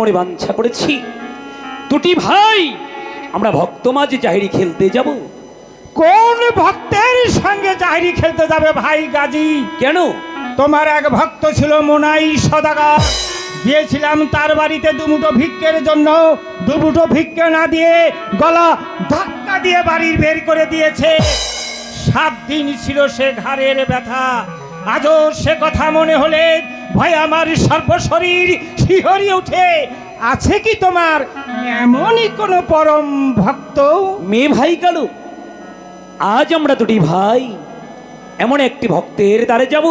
মনে বাঞ্ছা করেছি। দুটি ভাই আমরা ভক্ত মাঝে জাহিরি খেলতে যাব। কোন ভক্তের সঙ্গে চাকরি খেলতে যাবে ভাই গাজী? কেন? তোমার এক ভক্ত ছিল মোনাই সদাগর। গিয়েছিলাম তার বাড়িতে দুমুটো ভিক্ষের জন্য। দুমুটো ভিক্ষে না দিয়ে গলা ধাক্কা দিয়ে বাড়ির বের করে দিয়েছে। সাত দিন ছিল সে ঘাড়ের ব্যথা। আজও সে কথা মনে হলে ভয় আমার সর্বশরীর শিহরি ওঠে আছে কি তোমার? এমনই কোনো পরম ভক্ত? মেয়ে ভাই কালো, আজ আমরা দুটি ভাই, এমন একটি ভক্তের দ্বারে যাব,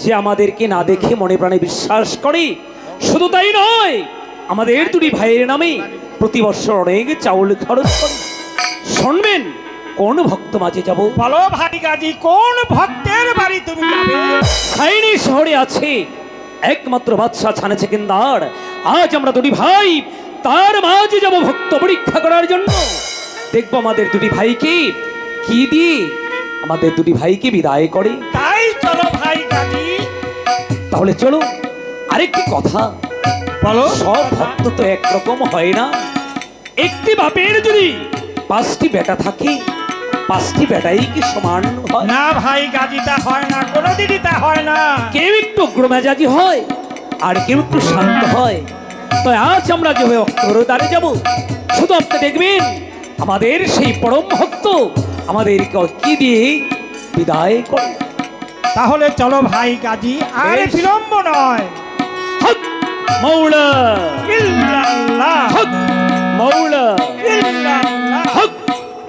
যে আমাদেরকে না দেখে মনে প্রাণে বিশ্বাস করে। শুধু তাই নয়, আমাদের দুটি ভাইয়ের নামে প্রতি বছর অনেক চাউল খরচ করে। শুনবেন কোন ভক্ত মাঝে যাব? বলো ভাই গাজী কোন ভক্তের বাড়ি তুমি যাবে? সাইনি শহরে আছে একমাত্র বাদশাহ ছানে সেকেন্দার আজ আমরা দুটি ভাই তার মাঝে যাব ভক্ত পরীক্ষা করার জন্য। দেখব আমাদের দুটি ভাইকে কি দিয়ে আমাদের দুটি ভাইকে বিদায় করে। তাই চলো ভাই গাজী তাহলে চলো আরেকটি কথা। বলো। সব ভক্ত তো একরকম হয় না। একটি বাপের যদি পাঁচটি বেটা থাকে পাঁচটি বেটাই কি সমান হয়? না ভাই গাজিটা হয় না কোনোদিনই তা হয় না। কেউ একটু গ্রমেজাজি হয় আর কেউ একটু শান্ত হয়। তো আজ আমরা যে অক্ষর দ্বারে যাব শুধু আপনি দেখবেন আমাদের সেই পরম ভক্ত আমাদেরকে কি দিয়ে বিদায় করে তাহলে চলো ভাই গাজী আর বিলম্ব নয়। হক মৌলা। ইল্লাল্লাহ। হক মৌলা। ইল্লাল্লাহ। হক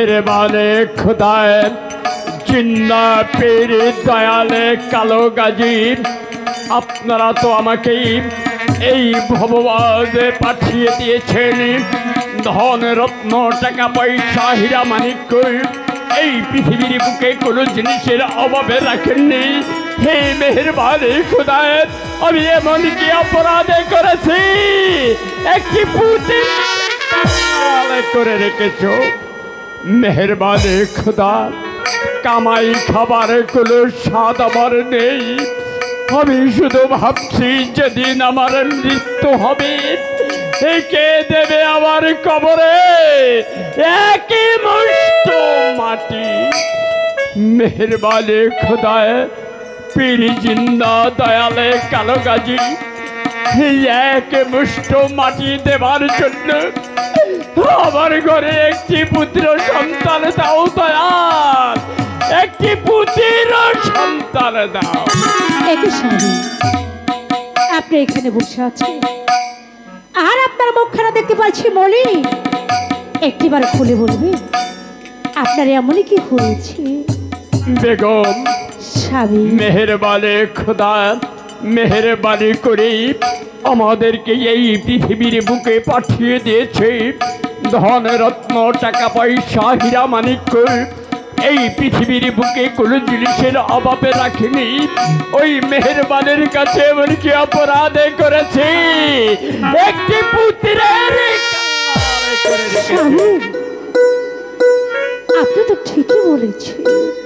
মেহরবানে খুদায় জিন্না পীর দয়ালে কালো গাজীর। আপনারা তো আমাকে এই ভববাদে পাঠিয়ে দিয়েছেন। ধন, রত্ন, টাকা, পয়সা, হীরা মানিক্য এই পৃথিবীর বুকে কোনো জিনিসের অভাবে রাখেননি। হে মেহরবানে খুদায় আমি এমন কি অপরাধে করেছি? একটি করে রেখেছ। মেহরবানে খোদা, কামাই খাবার কোনো স্বাদ আমার নেই। আমি শুধু ভাবছি যেদিন আমার মৃত্যু হবে, একে দেবে আমার কবরে একই মুষ্ট মাটি। মেহরবানে খোদায় পিড়ি জিন্দা দয়ালে কালো গাজী এক মুষ্ট মাটি দেবার জন্য আমার ঘরে একটি পুত্র সন্তান দাও দয়াল। একটি পুত্র সন্তান দাও। একই স্বামী আপনি এখানে বসে আছেন। আর আপনার মুখখানা দেখতে পাচ্ছি মলি একটিবার খুলে বলবে আপনার এমনই কি হয়েছে? বেগম স্বামী। মেহরবানে খোদা মেহরবানি করে আমাদেরকে এই পৃথিবীর বুকে পাঠিয়ে দিয়েছে। ধন রত্ন টাকা পয়সা হীরা মানিক্য এই পৃথিবীর বুকে কোনো জিনিসের অভাবে রাখিনি। ওই মেহরবানের কাছে এমন কি অপরাধে করেছি। একটি পুত্রের আপনি তো ঠিকই বলেছেন।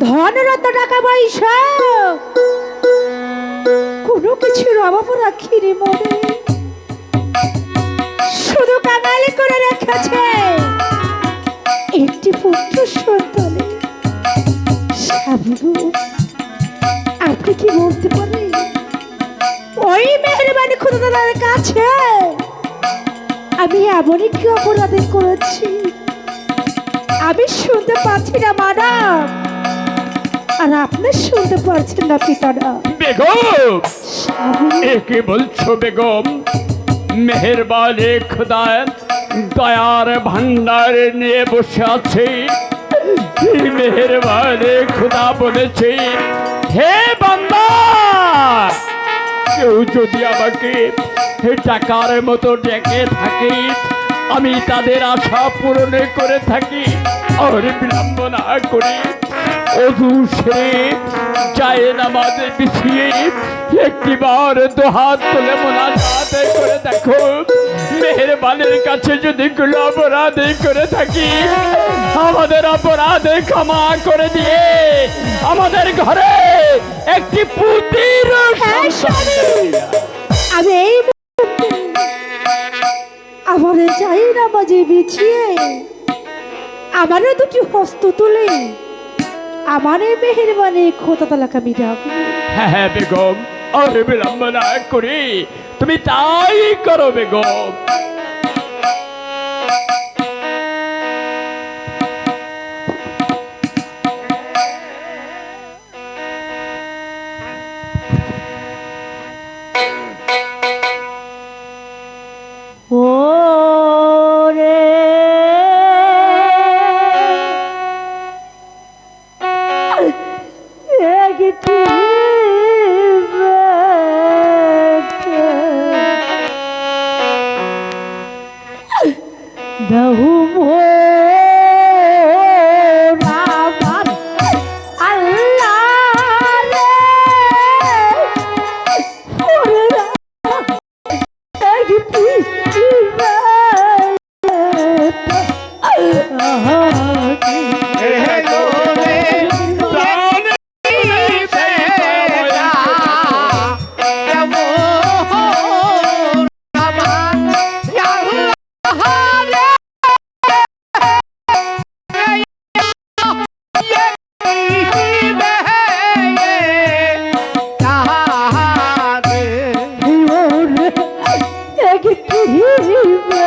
ধনরত্ন টাকা পয়সা? কোনো কিছুর অভাব রাখি রে মনে। শুধু কাঙালি করে রেখেছে। একটি পুত্র সন্তানে। আপনি কি বলতে পারেন? ওই মেহরবানি খুদাদার কাছে আমি এমনই কি অপরাধে করেছি? আমি শুনতে পাচ্ছি না ম্যাডাম আর আপনি শুনতে পারছেন না পিতারা। বেগম! একে বলছো বেগম মেহেরবানি খোদা দয়ার ভান্ডার নিয়ে বসে আছে। মেহেরবানি খোদা বলেছে হে বান্দা! কেউ যদি আমাকে টাকার মতো ডেকে থাকে আমি তাদের আশা পূরণে করে থাকি আর বিড়ম্বনা করি। অজু সেরে যায় নামাজে পিছিয়ে একটিবার দুহাত তুলে মোনাজাত করে দেখো মেহেরবানের কাছে যদি কোনো অপরাধ করে থাকি আমাদের অপরাধ ক্ষমা করে দিয়ে আমাদের ঘরে একটি পুতির হ্যাঁ। আমি আমার চাই না বিছিয়ে আমারও দুটি হস্ত তুলে আমার মেহেরবানি খোতা তালাকা ডাকবো হ্যাঁ হ্যাঁ বেগম। আর বিড়ম্বনা করি। তুমি তাই করো, বেগম। ভুলে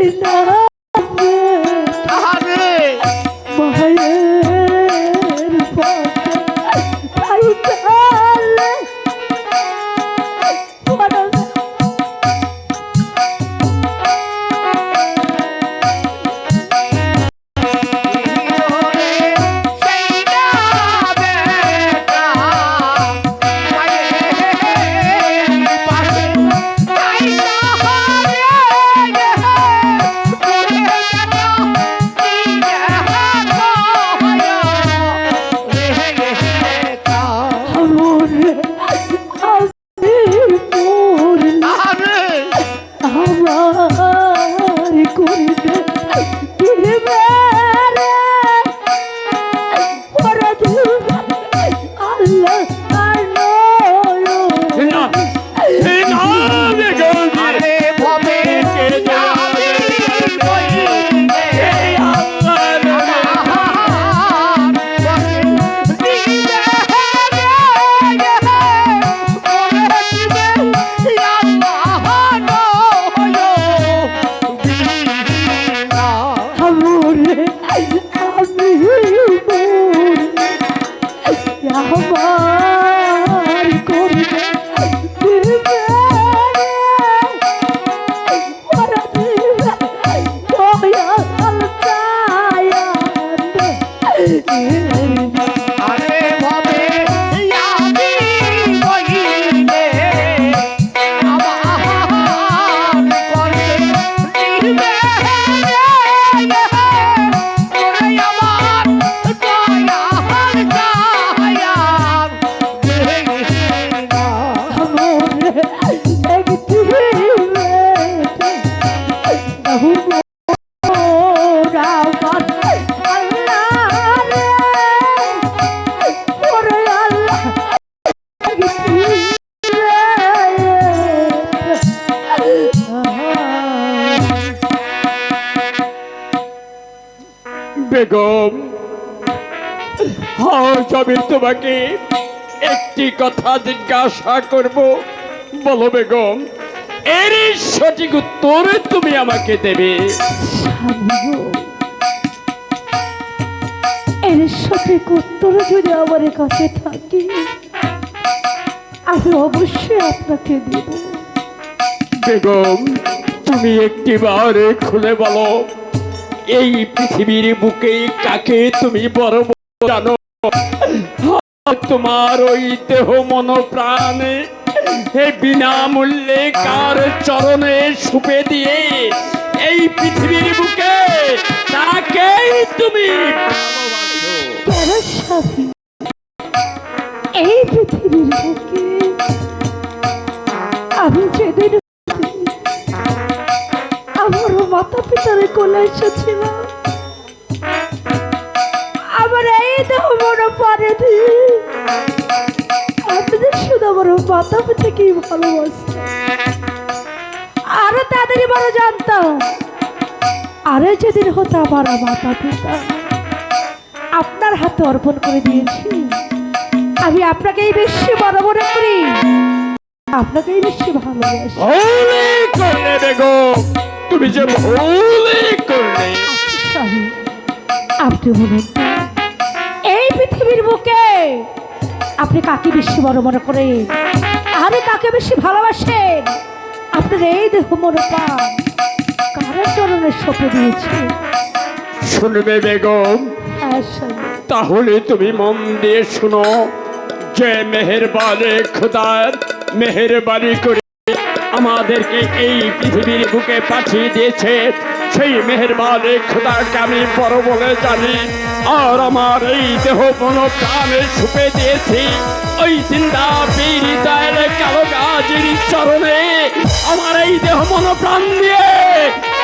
সেই না বেগম আজ আমি তোমাকে একটি কথা জিজ্ঞাসা করব। বলো বেগম এর সঠিক উত্তর তুমি আমাকে দেবে। এর সঠিক উত্তর যদি আমার কাছে থাকে আমি অবশ্যই আপনাকে দেব। বেগম তুমি একটি বার খুলে বলো। এই পৃথিবীর বুকে কাকে তুমি বড় জানো? তোমার ওই দেহ মন প্রাণে হে বিনামূল্যে কার চরণে সুপে দিয়ে এই পৃথিবীর বুকে তাকেই তুমি এই পৃথিবীর বুকে মাতা পিতার কোলে এসেছিলাম আমার এই দেহ মনে পরে আপনাদের শুধু আমার মাতা পিতাকে ভালোবাসতাম আরও তাদেরই বড় জানতাম। আরে যেদিন হতো আমার মাতা পিতা আপনার হাতে অর্পণ করে দিয়েছি। আমি আপনাকেই বেশি বড় মনে করি। আপনাকেই বেশি ভালোবাসি। তুমি যে ভুলে করলে আপনি বলুন এই পৃথিবীর বুকে আপনি কাকে বেশি বড় মনে করেন আমি কাকে বেশি ভালোবাসেন আপনার এই দেহ মনে কারের চরণে সপে দিয়েছে? শুনবে বেগম হ্যাঁ তাহলে তুমি মন দিয়ে শুনো যে মেহেরবানে খোদার মেহেরবানি করে আমাদেরকে এই পৃথিবীর বুকে পাঠিয়ে দিয়েছে। সেই মেহেরবানে খোদাকে আমি বড় বলে জানি। আর আমার এই দেহ মন প্রাণে ছুপে দিয়েছি। ওই জিন্দা বীর দায়ের কালো গাজির চরণে আমার এই দেহ মন প্রাণ দিয়ে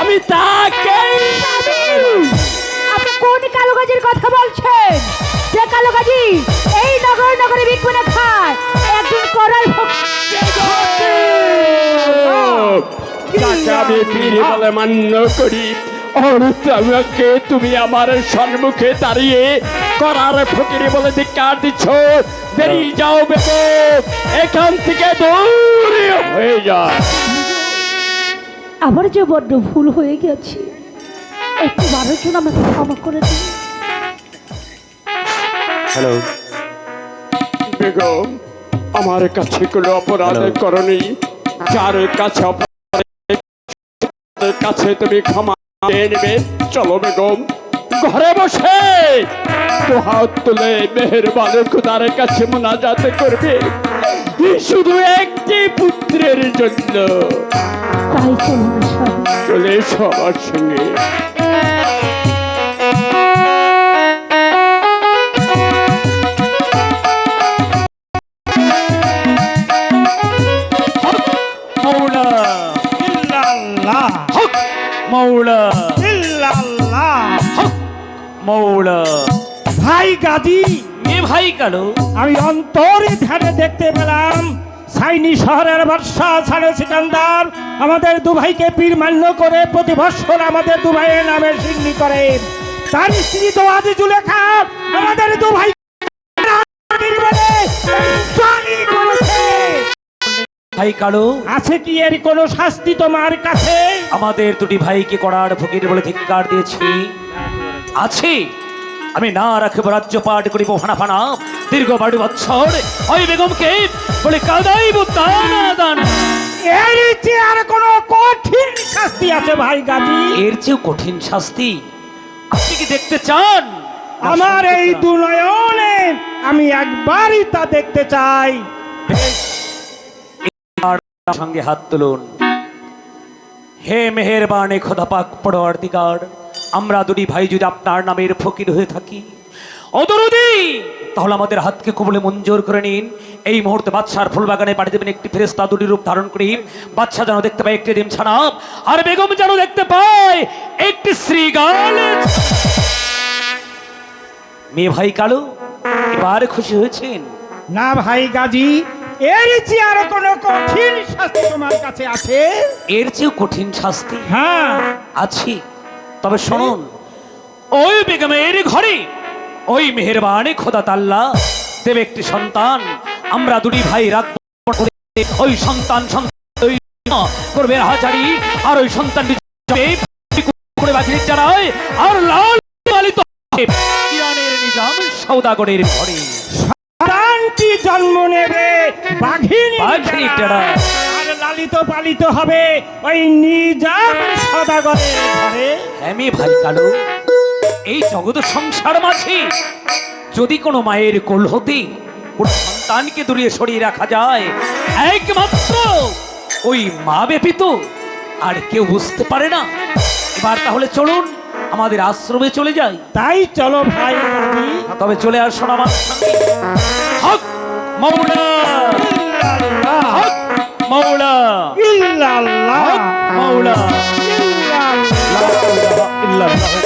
আমি তাকে কোন কালো গাজির কথা বলছেন? যে কালো গাজি এই নগর, নগরে বিকুনে খায় একজন করাল আমি পীর বলে মান্য করি তুমি আমার সম্মুখে দাঁড়িয়ে করার ফকিরি বলে ধিকার দিচ্ছ। বেরিয়ে যাও বেগো এখান থেকে দূরে হয়ে যা। আমার যে বড্ড ভুল হয়ে গেছে একটু আমাকে ক্ষমা করে দিন। হ্যালো। বেগম আমার কাছে কোনো অপরাধ Hello. যার কাছে কাছে তুমি ক্ষমা নেবে চলো বেগম ঘরে বসে। তো হাত তুলে মেহরবান খুদার কাছে মোনাজাত করবে। শুধু একটি পুত্রের জন্য। তাই চলে সবার সঙ্গে। কালো আমি অন্তরে ধ্যানে দেখতে পেলাম সাইনি শহরের বর্ষা সাড়ে সিকান্দার। আমাদের দুভাইকে পীর মান্য করে প্রতি বৎসর আমাদের দুভাইয়ের নামে সিন্নি করে। তার স্ত্রী তো আজ জুলেখা আমাদের দুভাই ভাই কালো আছে কি এর কোনো শাস্তি তোমার কাছে? আমাদের দুটি ভাইকে করার ফকির বলে ধিক্কার দিয়েছি। আছে। আমি না রাখব রাজ্য পাঠ করিব ফানা ফানা। দীর্ঘ বারো বছর ওই বেগমকে বলে কাদাইব দানা দানা। এর চেয়ে আর কোনো কঠিন শাস্তি আছে ভাই গাজী এর চেয়েও কঠিন শাস্তি? আপনি কি দেখতে চান? আমার এই দুনয়নে আমি একবারই তা দেখতে চাই। সঙ্গে হাত তুলুন। হে মেহেরবানে খোদা পাক পরওয়ারদিগার আমরা দুটি ভাই যদি আপনার নামের ফকির হয়ে থাকি অদরদি তাহলে আমাদের হাতকে কবলে মঞ্জুর করে নিন। এই মুহূর্তে বাদশার ফুলবাগানে পাঠিয়ে দেবেন একটি ফেরেস্তা দুটি রূপ ধারণ করি বাদশা যেন দেখতে পায় একটি ডিম ছানাপ আর বেগম যেন দেখতে পায় একটি শ্রীগাল। মেয়ে ভাই কালু এবার খুশি হয়েছেন? না ভাই গাজী এর চেয়ে আর কোনো কঠিন শাস্তি তোমার কাছে আছে? এর চেয়েও কঠিন শাস্তি? হ্যাঁ। আছি। তবে শুনুন ওই বেগমের ঘরে ওই মেহেরবানে খোদা তাল্লা দেবে একটি সন্তান। আমরা দুটি ভাই রাখব ওই সন্তান সন্তান করবে হাজারি আর ওই সন্তানটি বাজির জানায় আর লাল পালিত ইরানের নিজাম সৌদাগরের ঘরে। সন্তানটি জন্ম নেবে বাঘিনী বাঘিনী লালিত পালিত হবে ওই নিজাম সদাগরের ঘরে। হ্যাঁ ভাই কালো এই জগৎ সংসার মাঝে যদি কোনো মায়ের কোল হতে ওর সন্তানকে দূরিয়ে সরিয়ে রাখা যায় একমাত্র ওই মা ব্যতীত আর কেউ বুঝতে পারে না। এবার তাহলে চলুন আমাদের আশ্রমে চলে যাই। তাই চলো ভাই তবে চলে আসুন আমার সঙ্গে। হক ইল্লাল্লাহ, হক মৌলা ইল্লাল্লাহ, মৌলা ইল্লাল্লাহ। ইল্লাল্লাহ